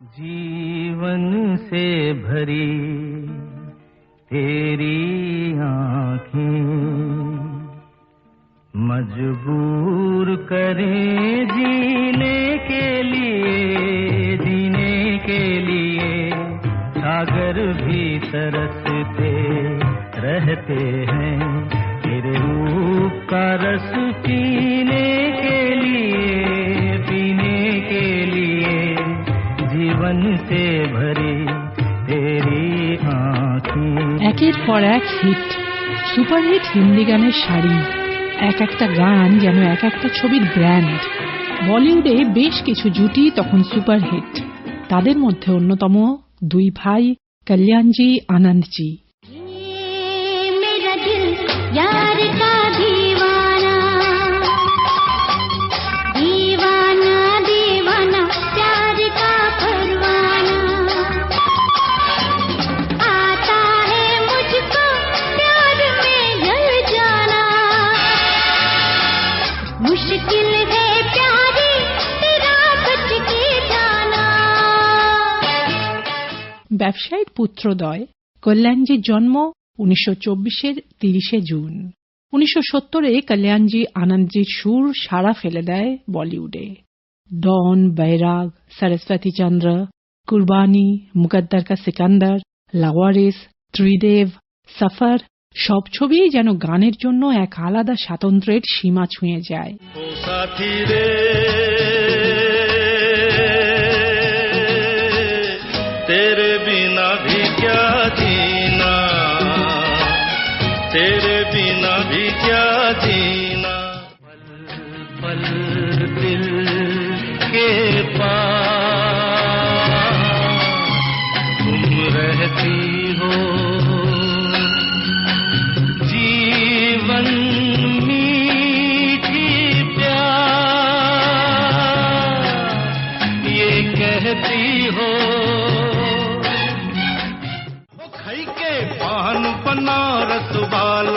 जीवन से भरी तेरी आँखें। मजबूर करे जीने के लिए, जीने के लिए। सागर भी तरसते रहते हैं तेरे रूप का रस पीने একের পর এক হিট সুপারহিট হিন্দি গানের শাড়ি এক একটা গান যেন এক একটা ছবির ব্র্যান্ড বলিউডে বেশ কিছু জুটি তখন সুপারহিট তাদের মধ্যে অন্যতম দুই ভাই, কল্যাণজি, আনন্দজি। ব্যবসায়ীর পুত্রদয় কল্যাণজির জন্ম উনিশশো চব্বিশের তিরিশে জুন। উনিশশো সত্তরে কল্যাণজি আনন্দজির সুর সাড়া ফেলে দেয় বলিউডে। ডন, বৈরাগ, সরস্বতী চন্দ্র, কুরবানি, মুকদ্দার কা সিকান্দার, লাওয়ারিস, ত্রিদেব, সফর, সব ছবিই যেন গানের জন্য এক আলাদা স্বাতন্ত্র্যের সীমা ছুঁয়ে যায়।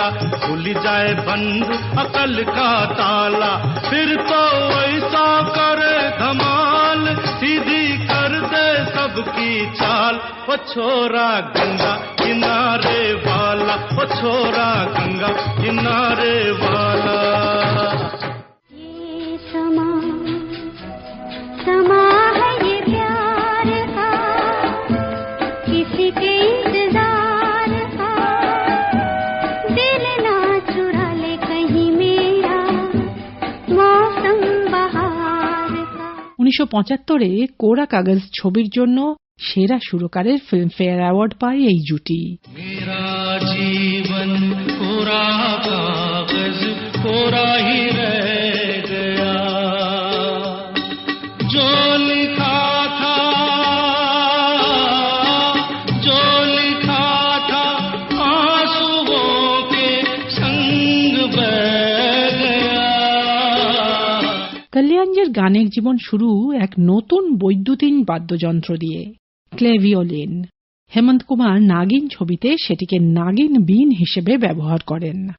वाला खुल जाए बंद अकल का ताला। फिर तो ऐसा करे धमाल, सीधी कर दे सबकी चाल। वो छोरा गंगा, किनारे वाला वो छोरा गंगा, किनारे वाला। উনিশশো পঁচাত্তরে কোরা কাগজ ছবির জন্য সেরা সুরকারের ফিল্মফেয়ার অ্যাওয়ার্ড পায় এই জুটি। কোরা কল্যাণজের গানের জীবন শুরু এক নতুন বৈদ্যুতিন বাদ্যযন্ত্র দিয়ে, ক্লেভিওলিন। হেমন্ত কুমার নাগিন ছবিতে সেটিকে নাগিন বিন হিসেবে ব্যবহার করেন।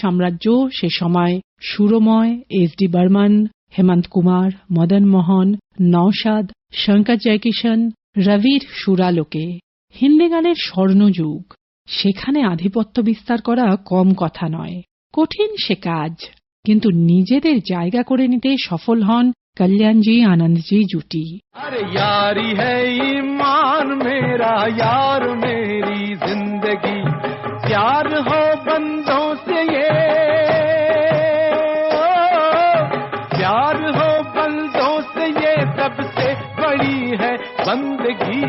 সাম্রাজ্য সে সময় সুরময়, এস ডি বর্মন, হেমন্ত কুমার, মদন মোহন, নওশাদ, শঙ্কর জয়কিশন রবির সুরালোকে। হিন্দি গানের স্বর্ণযুগ। সেখানে আধিপত্য বিস্তার করা কম কথা নয়। কঠিন সে কাজ। কিন্তু নিজেদের জায়গা করে নিতে সফল হন কল্যাণজি আনন্দজি জুটি। আরে ইমান, মেরা, ইয়ার सबसे बड़ी है बंदगी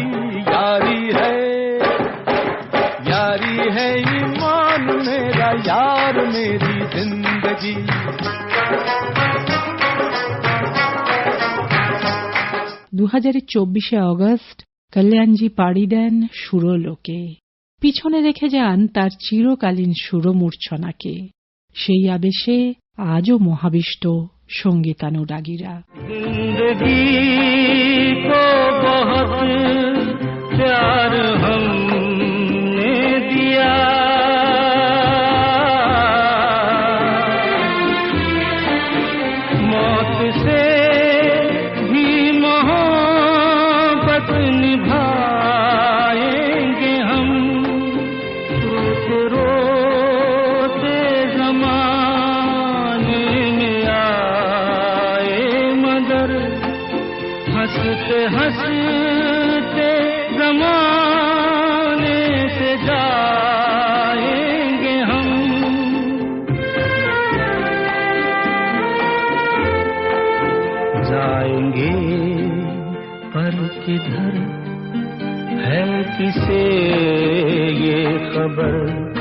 यारी है यारी है ईमान मेरा यार मेरी जिंदगी দু হাজারের চব্বিশে অগস্ট কল্যাণজি পাড়ি দেন সুরলোকে পিছনে রেখে যান তার চিরকালীন সুরমূর্ছনাকে সেই আবেশে আজও মহাবিষ্ট সঙ্গীতানুরাগীরা। জিন্দগি কো বহুত প্যার হম हँसते हँसते जमाने से जाएँगे हम। जाएँगे पर किधर है किसे ये खबर?